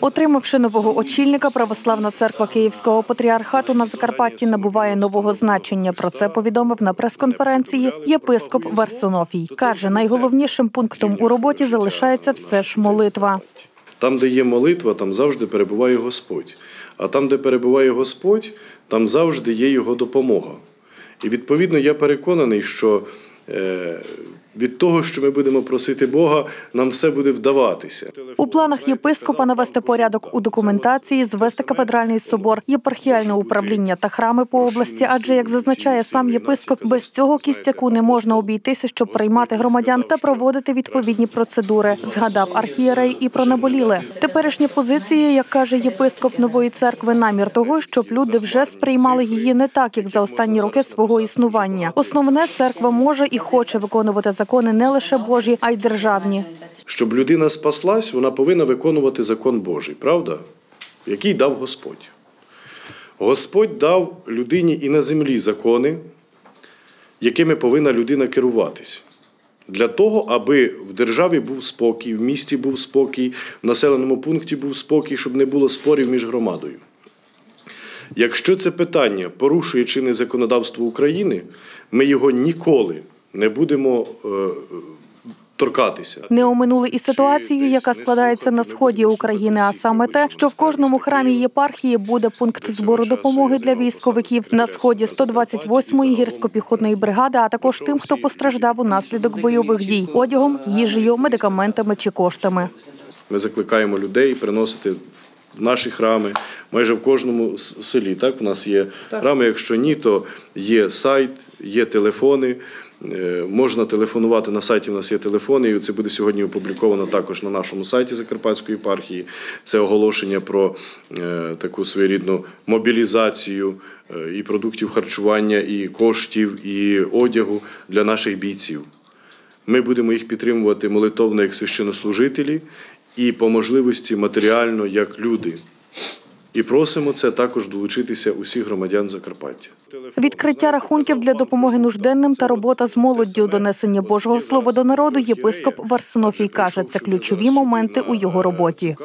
Отримавши нового очільника, православна церква Київського патріархату на Закарпатті набуває нового значення. Про це повідомив на прес-конференції єпископ Варсонофій. Каже, найголовнішим пунктом у роботі залишається все ж молитва. Там, де є молитва, там завжди перебуває Господь. А там, де перебуває Господь, там завжди є Його допомога. І відповідно я переконаний, що від того, що ми будемо просити Бога, нам все буде вдаватися. У планах єпископа навести порядок у документації, звести кафедральний собор, єпархіальне управління та храми по області. Адже, як зазначає сам єпископ, без цього кістяку не можна обійтися, щоб приймати громадян та проводити відповідні процедури. Згадав архієрей і про наболіле. Теперішня позиція, як каже єпископ нової церкви, намір того, щоб люди вже сприймали її не так, як за останні роки свого існування. Основне церква може і хоче виконувати закони не лише Божі, а й державні. Щоб людина спаслась, вона повинна виконувати закон Божий, правда? Який дав Господь. Господь дав людині і на землі закони, якими повинна людина керуватись. Для того, аби в державі був спокій, в місті був спокій, в населеному пункті був спокій, щоб не було спорів між громадою. Якщо це питання порушує чинне законодавство України, ми його ніколи не будемо е, торкатися. Не оминули і ситуацію, яка складається на сході України, а саме те, що в кожному храмі єпархії буде пункт збору допомоги для військовиків на сході 128-ї гірсько-піхотної бригади, а також тим, хто постраждав унаслідок бойових дій одягом, їжею, медикаментами чи коштами. Ми закликаємо людей приносити наші храми майже в кожному селі. Так, в нас є храми. Якщо ні, то є сайт, є телефони. Е, Можна телефонувати на сайті. У нас є телефони, і це буде сьогодні опубліковано також на нашому сайті Закарпатської єпархії. Це оголошення про е, таку своєрідну мобілізацію е, і продуктів харчування, і коштів, і одягу для наших бійців. Ми будемо їх підтримувати молитовно як священнослужителі і по можливості матеріально як люди. І просимо це також долучитися усіх громадян Закарпаття. Відкриття рахунків для допомоги нужденним та робота з молоддю, донесення Божого слова до народу. Єпископ Варсонофій каже, це ключові моменти у його роботі.